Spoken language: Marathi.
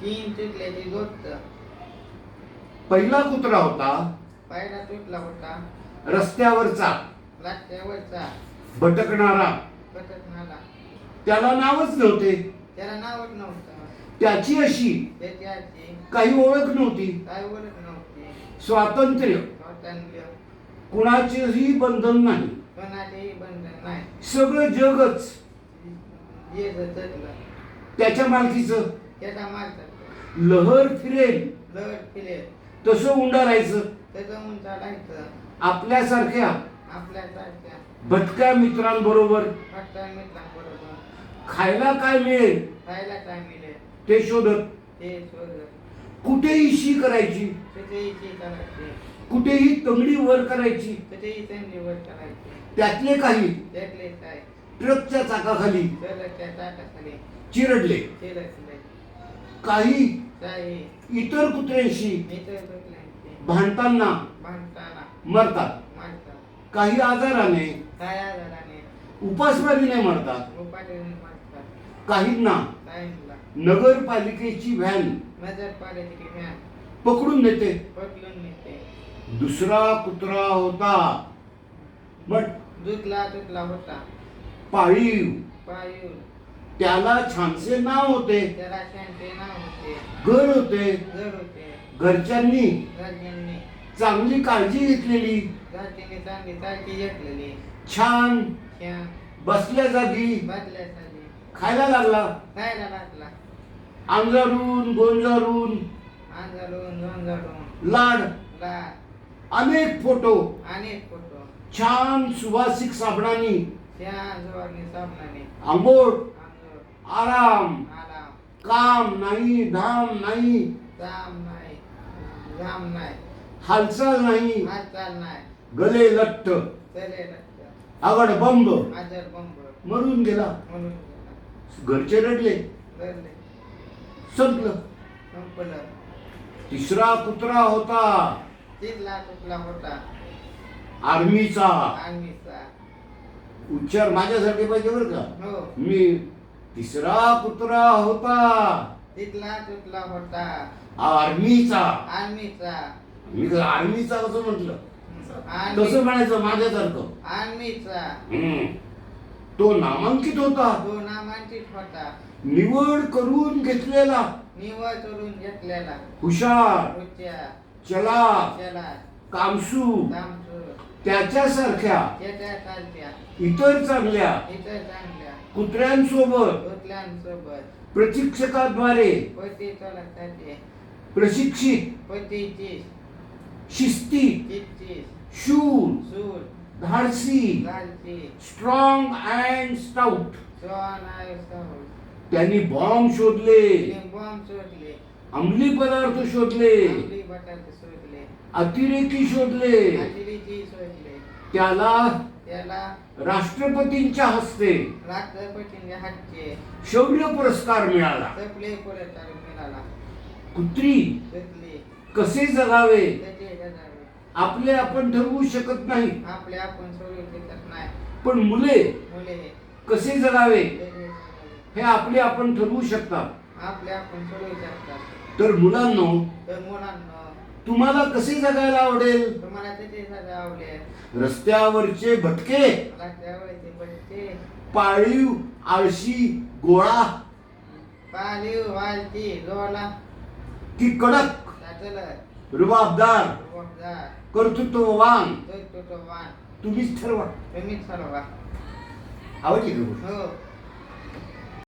तीन तुटल्याची गोष्ट पहिला कुत्रा होता. पहिला तुटला होता. रस्त्यावरचा. रस्त्यावरचा. भटकणारा. पटकनाला त्याला नावच नव्हते. त्याला नावच नव्हतं. त्याची अशी त्याची. आजी काही ओळख नव्हती. काय ओळख नव्हती. स्वातंत्र्य. स्वातंत्र्य. कुणाचेही बंधन नाही. कोणाचेही बंधन नाही. सगळं जगच. जे जगलं. त्याच्या मालकीचं. त्याचा मारतात लहर फिरेल. लढ फिरे तसं उंडारायचं. राहायचं आपल्यासारख्या. आपल्यासारख्या. भटक्या मित्रांबरोबर. खायला काय मिळेल? खायला काय मिळेल? ते शोधत. ते शोधत. कुठेही शी करायची. करायची. कुठेही तंगडी वर करायची. करायची. त्यातले काही. त्यातले काय ट्रकच्या चाकाखाली. त्या टाकाखाली चिरडले. चिरकले काही इतर कुत्र्यांशी भांडताना मरतात. काही आजाराने उपासमारीने मरतात. काहींना नगरपालिकेची व्हॅन पकडून नेते. दुसरा कुत्रा होता. बट दुधला तुटला होता. पाळीव. पायू त्याला छानसे नाव होते. त्याला शांती नाव होते. घर होते. घर होते. घरच्यांनी चांगली काळजी घेतलेली. घरच्यांनी चांगली काळजी घेतलेली. छान बसल्या जागी बदल्यासाठी खायला लागला. खायला लागला. अंजारून गोंजारून झोंजारून लाड. ला अनेक फोटो. अनेक फोटो. छान सुवासिक साबणानी. त्या साबणाने. आराम। काम नाही धाम नाही। जाम नाही। जाम नाही। हालचाल नाही। हालचाल नाही। गले रक्त आवड बंब। मरून गेला. घरचे रडले। संपलं। संपलं। तिसरा कुत्रा होता। तिथला तुटला होता। आर्मीचा। आर्मीचा। उच्चार माझ्यासाठी पाहिजे बरं का? हो। मी तिसरा कुत्रा होता. तिथला तुटला होता? आर्मीचा. आर्मीचा. मी जर आर्मीचा कसं म्हटलं. तसं म्हणायचं माझ्यासारखं आर्मीचा. हम्म. तो नामांकित होता. तो नामांकित होता. निवड करून घेतलेला. निवड करून घेतलेला. हुशार. होत्या चला त्याला कामसू त्याच्यासारख्या इतर चांगल्या कुत्र्यांसोबत प्रशिक्षकाद्वारे प्रशिक्षित शिस्ती शूर धाडसी स्ट्रॉंग अँड स्टाउट त्यांनी बॉम्ब शोधले. बॉम्ब शोधले. अंमली पदार्थ शोधले. शोधले. अतिरेकी शोधले. शोधले त्याला त्याला राष्ट्रपतींच्या हस्ते राष्ट्रपतींच्या हातचे शौर्य पुरस्कार मिळाला. पुरस्कार मिळाला. कुत्री कसे जगावे? आपले आपण ठरवू शकत नाही. आपले आपण सोडू शकत नाही. पण मुले मुले कसे जगावे. हे आपले आपण ठरवू शकतात आपले आपण शकतात तर मुलांनो तर मुलांना तुम्हाला कसे जगायला आवडेल? तुम्हाला रस्त्यावरचे भटके. मला त्यावेळेचे पाळीव आळशी गोळा. पालीव वालती जोला की कडक. रुबाबदार. रुबाबदार. कर्तृत्ववान. तो तो तो वाण तुम्हीच ठरवा. तुम्हीच ठरवा. आवडली का गोष्ट? हो.